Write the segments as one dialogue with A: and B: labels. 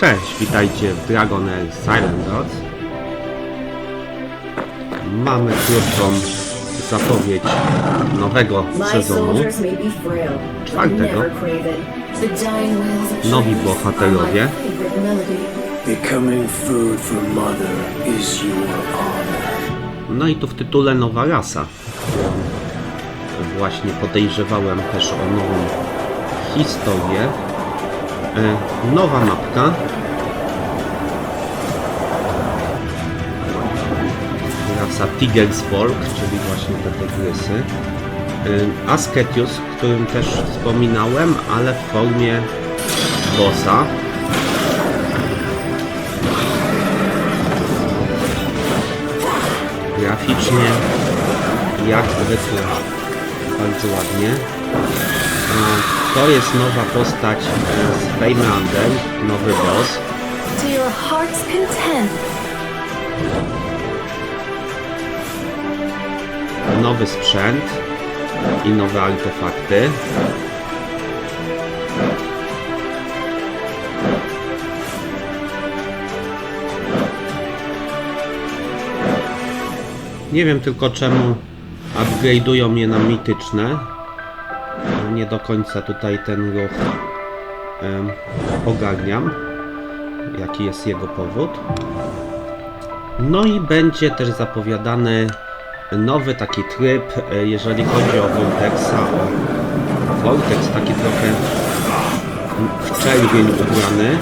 A: Cześć, witajcie w Dragon Air Silent Dots. Mamy krótką zapowiedź nowego sezonu. Czwartego. Nowi bohaterowie. No i tu w tytule nowa rasa. Właśnie podejrzewałem też o nową historię. E, Nowa mapka. Rasa Tiger's Folk, czyli właśnie te tygrysy. E, Asketius, którym też wspominałem, ale w formie bossa. Graficznie jak zwykle bardzo ładnie. To jest nowa postać e, z Feymander, nowy boss.
B: To your heart's content.
A: nowy sprzęt i nowe artefakty. Nie wiem tylko czemu upgrade'ują mnie na mityczne. Nie do końca tutaj ten ruch ogarniam. Jaki jest jego powód. No i będzie też zapowiadany nowy taki tryb, e, jeżeli chodzi o Vortexa. O Vortex taki trochę w czerwień ubrany.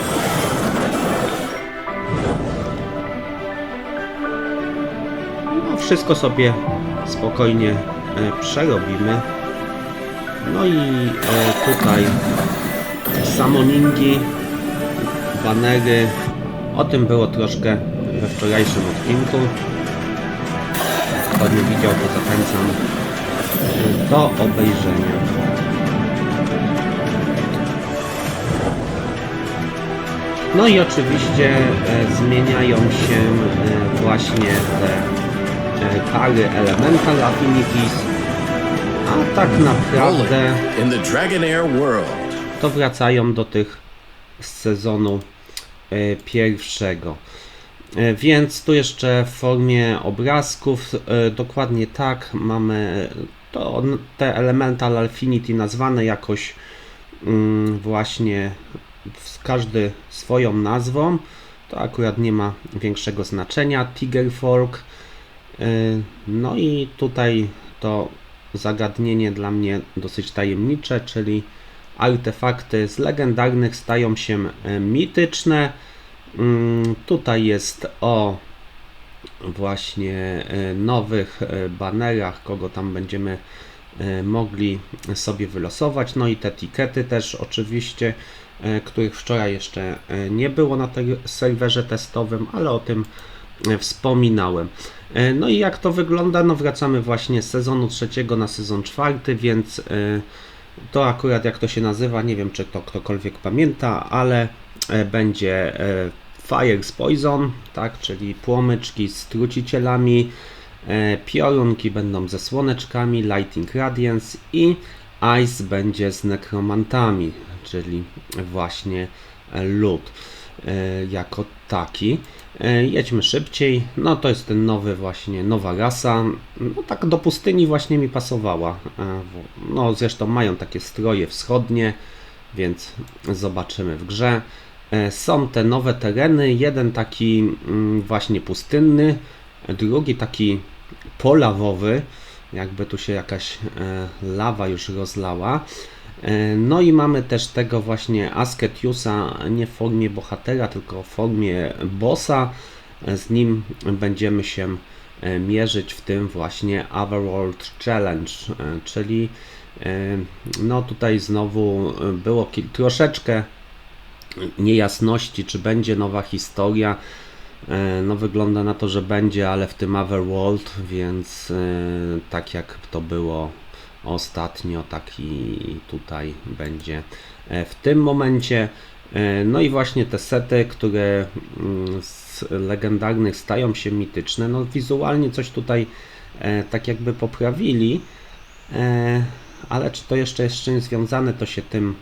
A: No, wszystko sobie spokojnie e, przerobimy. No i e, tutaj samoningi, banery. O tym było troszkę we wczorajszym odcinku. Kto nie widział, to zachęcam do obejrzenia. No i oczywiście e, zmieniają się e, właśnie te pary Elemental Affinities, a tak naprawdę
C: in the Dragonair world.
A: to wracają do tych z sezonu e, pierwszego. E, Więc tu jeszcze w formie obrazków, e, dokładnie tak, mamy to, te Elemental Affinity nazwane jakoś mm, właśnie każdy swoją nazwą. To akurat nie ma większego znaczenia. Tiger Fork. No i tutaj to zagadnienie dla mnie dosyć tajemnicze, czyli artefakty z legendarnych stają się e, mityczne. Mm, Tutaj jest o właśnie e, nowych e, banerach, kogo tam będziemy mogli sobie wylosować. No i te etykiety też oczywiście, których wczoraj jeszcze nie było na serwerze testowym, ale o tym wspominałem. E, No i jak to wygląda? No wracamy właśnie z sezonu trzeciego na sezon czwarty, więc e, to akurat jak to się nazywa, nie wiem czy to ktokolwiek pamięta, ale e, będzie Fire z Poison, tak, czyli płomyczki z trucicielami, piorunki będą ze słoneczkami, Lighting Radiance i Ice będzie z nekromantami, czyli właśnie lód jako taki. E, Jedźmy szybciej. No to jest ten nowy właśnie, nowa rasa. No tak do pustyni właśnie mi pasowała. E, No zresztą mają takie stroje wschodnie, więc zobaczymy w grze. E, Są te nowe tereny. Jeden taki mm, właśnie pustynny, drugi taki polawowy. Jakby tu się jakaś e, lawa już rozlała. E, No i mamy też tego właśnie Asketiusa nie w formie bohatera, tylko w formie bossa. E, Z nim będziemy się e, mierzyć w tym właśnie Otherworld Challenge, czyli no tutaj znowu było troszeczkę niejasności, czy będzie nowa historia. No wygląda na to, że będzie, ale w tym Otherworld, więc tak jak to było ostatnio, tak i tutaj będzie e, w tym momencie. E, No i właśnie te sety, które mm, z legendarnych stają się mityczne, no wizualnie coś tutaj e, tak jakby poprawili, ale czy to jeszcze jest czymś związane, to się tym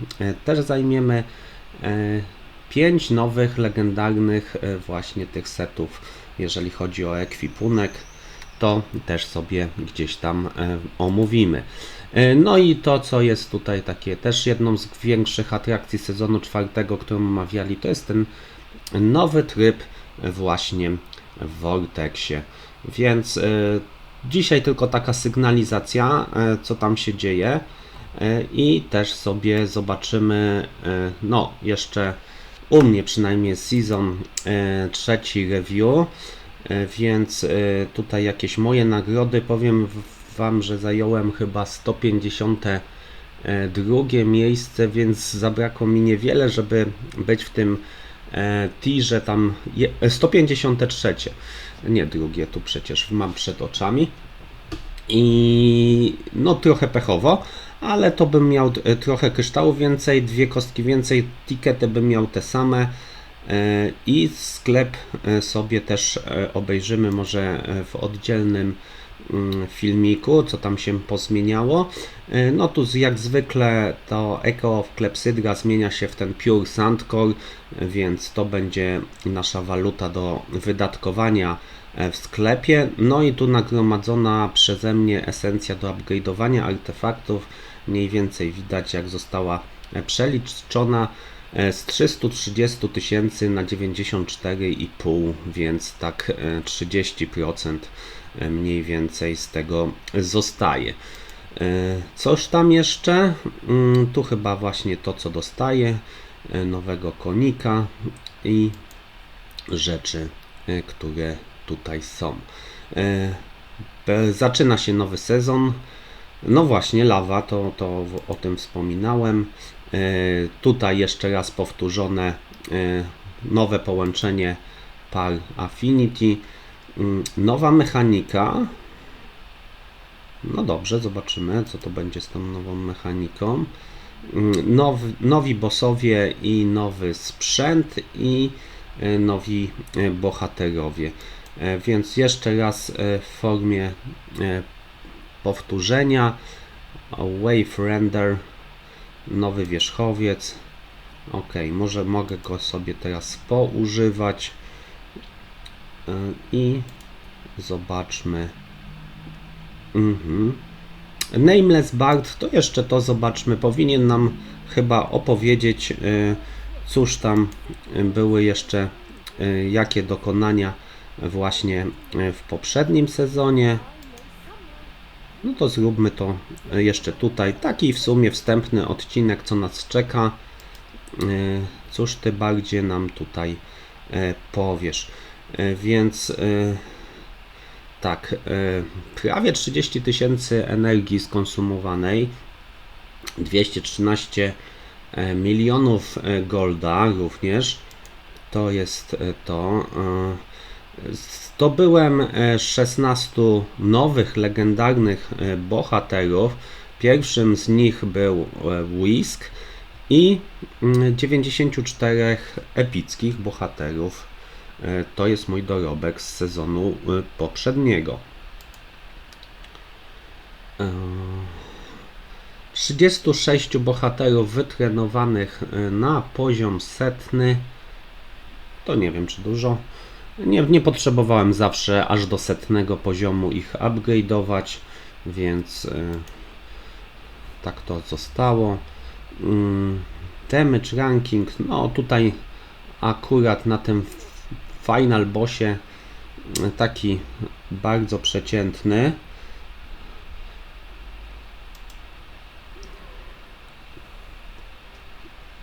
A: też zajmiemy. Pięć nowych legendarnych właśnie tych setów, jeżeli chodzi o ekwipunek, to też sobie gdzieś tam omówimy. E, No i to, co jest tutaj takie też jedną z większych atrakcji sezonu czwartego, którą omawiali, to jest ten nowy tryb właśnie w Vortexie. Więc e, dzisiaj tylko taka sygnalizacja, e, co tam się dzieje. I też sobie zobaczymy, no jeszcze u mnie przynajmniej season trzeci review, więc tutaj jakieś moje nagrody, powiem Wam, że zająłem chyba 150 e, miejsce, więc zabrakło mi niewiele, żeby być w tym e, tirze tam je, e, 153. Nie drugie, tu przecież mam przed oczami. I no trochę pechowo, ale to bym miał trochę kryształów więcej, dwie kostki więcej, tikety bym miał te same. I sklep sobie też obejrzymy może w oddzielnym filmiku, co tam się pozmieniało. E, No tu jak zwykle to Echo of Klepsydra zmienia się w ten Pure Sandcore, e, więc to będzie nasza waluta do wydatkowania e, w sklepie. No i tu nagromadzona przeze mnie esencja do upgrade'owania artefaktów. Mniej więcej widać jak została przeliczona z 330 tysięcy na 94,5, więc tak e, 30% e, mniej więcej z tego zostaje. E, Coś tam jeszcze? Mm, Tu chyba właśnie to, co dostaję. e, Nowego konika i rzeczy, e, które tutaj są. E, Zaczyna się nowy sezon. No właśnie, lawa, to, to o tym wspominałem. Tutaj jeszcze raz powtórzone nowe połączenie par Affinity. Mm, Nowa mechanika. No dobrze, zobaczymy, co to będzie z tą nową mechaniką. Mm, Now, nowi bossowie i nowy sprzęt i e, nowi e, bohaterowie. E, Więc jeszcze raz w formie powtórzenia. Wave Render, nowy wierzchowiec. Ok, może mogę go sobie teraz poużywać. I zobaczmy. Mhm. Nameless Bard, to jeszcze to zobaczmy. Powinien nam chyba opowiedzieć, y, cóż tam były jeszcze, y, jakie dokonania właśnie y, w poprzednim sezonie. No to zróbmy to jeszcze tutaj. Taki w sumie wstępny odcinek, co nas czeka. Cóż ty bardziej nam tutaj powiesz. Y, Więc y, tak, y, prawie 30 tysięcy energii skonsumowanej, 213 e, milionów e, golda również, to jest e, to. e, Zdobyłem e, 16 nowych legendarnych e, bohaterów. Pierwszym z nich był e, Whisk i mm, 94 epickich bohaterów. E, To jest mój dorobek z sezonu e, poprzedniego. E, 36 bohaterów wytrenowanych e, na poziom setny. To nie wiem czy dużo. Nie, nie potrzebowałem zawsze aż do setnego poziomu ich upgrade'ować, więc e, tak to zostało. Mm, Damage ranking, no tutaj akurat na tym final bossie e, taki bardzo przeciętny.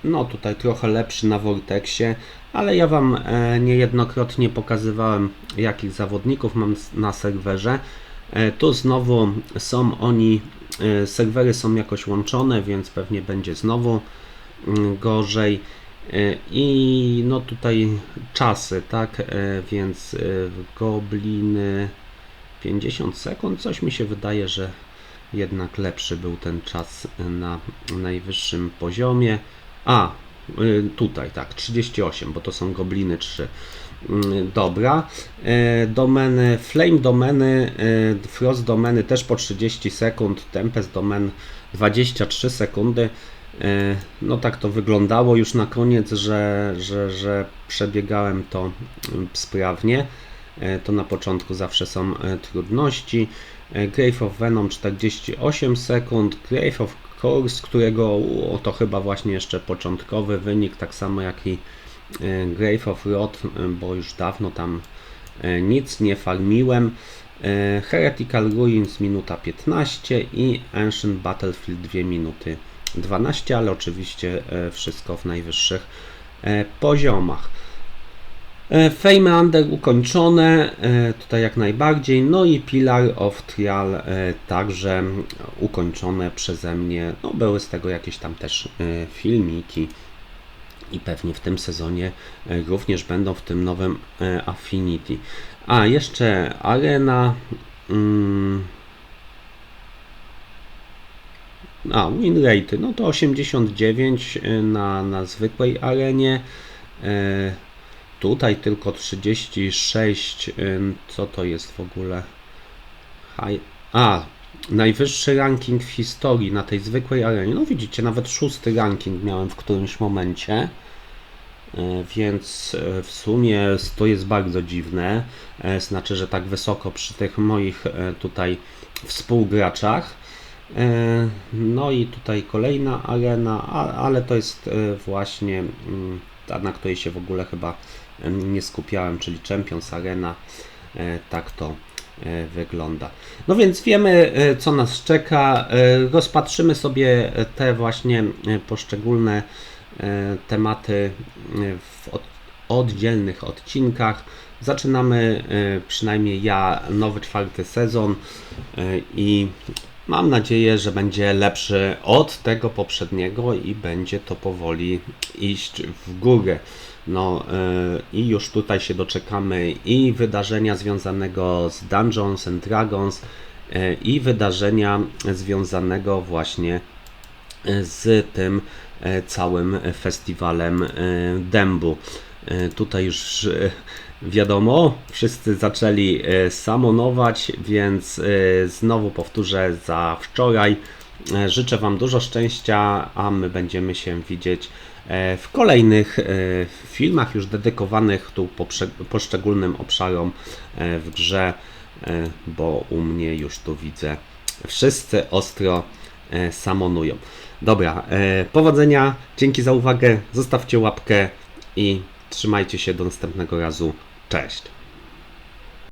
A: No tutaj trochę lepszy na Vortexie, ale ja Wam e, niejednokrotnie pokazywałem jakich zawodników mam na serwerze. E, tu znowu są oni, serwery są jakoś łączone, więc pewnie będzie znowu mm, gorzej. E, I no tutaj czasy, tak, e, więc e, gobliny 50 sekund, coś mi się wydaje, że jednak lepszy był ten czas na najwyższym poziomie. A, tutaj tak, 38, bo to są gobliny 3. Mm, Dobra. Domeny, Flame domeny, Frost domeny też po 30 sekund, Tempest domen 23 sekundy. E, No tak to wyglądało już na koniec, że, że, że przebiegałem to mm, sprawnie. E, To na początku zawsze są e, trudności. Grave of Venom 48 sekund, Grave of Course, którego o, to chyba właśnie jeszcze początkowy wynik, tak samo jak i Grave of Rot, bo już dawno tam nic nie farmiłem. Heretical Ruins minuta 15 i Ancient Battlefield 2 minuty 12, ale oczywiście e, wszystko w najwyższych e, poziomach. E, Fame Under ukończone, tutaj jak najbardziej, no i Pillar of Trial także ukończone przeze mnie, no były z tego jakieś tam też filmiki i pewnie w tym sezonie również będą w tym nowym Affinity. A, jeszcze Arena. Mm, a, win rate, no to 89 na, na zwykłej arenie. E, tutaj tylko 36. e, Co to jest w ogóle? A, najwyższy ranking w historii na tej zwykłej arenie. No widzicie, nawet szósty ranking miałem w którymś momencie. E, Więc e, w sumie to jest bardzo dziwne. E, Znaczy, że tak wysoko przy tych moich e, tutaj współgraczach. E, No i tutaj kolejna arena, ale to jest e, właśnie mm, ta, na której się w ogóle chyba e, nie skupiałem, czyli Champions Arena. Tak to wygląda. No więc wiemy, co nas czeka. Rozpatrzymy sobie te właśnie poszczególne tematy w od, oddzielnych odcinkach. Zaczynamy, przynajmniej ja, nowy czwarty sezon i mam nadzieję, że będzie lepszy od tego poprzedniego i będzie to powoli iść w górę. No e, i już tutaj się doczekamy i wydarzenia związanego z Dungeons and Dragons e, i wydarzenia związanego właśnie z tym e, całym festiwalem e, dębu. Tutaj już wiadomo, wszyscy zaczęli e, samonować, więc e, znowu powtórzę za wczoraj. E, Życzę Wam dużo szczęścia, a my będziemy się widzieć w kolejnych filmach już dedykowanych tu poszczególnym obszarom w grze, bo u mnie już tu widzę wszyscy ostro samonują. Dobra, powodzenia, dzięki za uwagę, zostawcie łapkę i trzymajcie się do następnego razu. Cześć!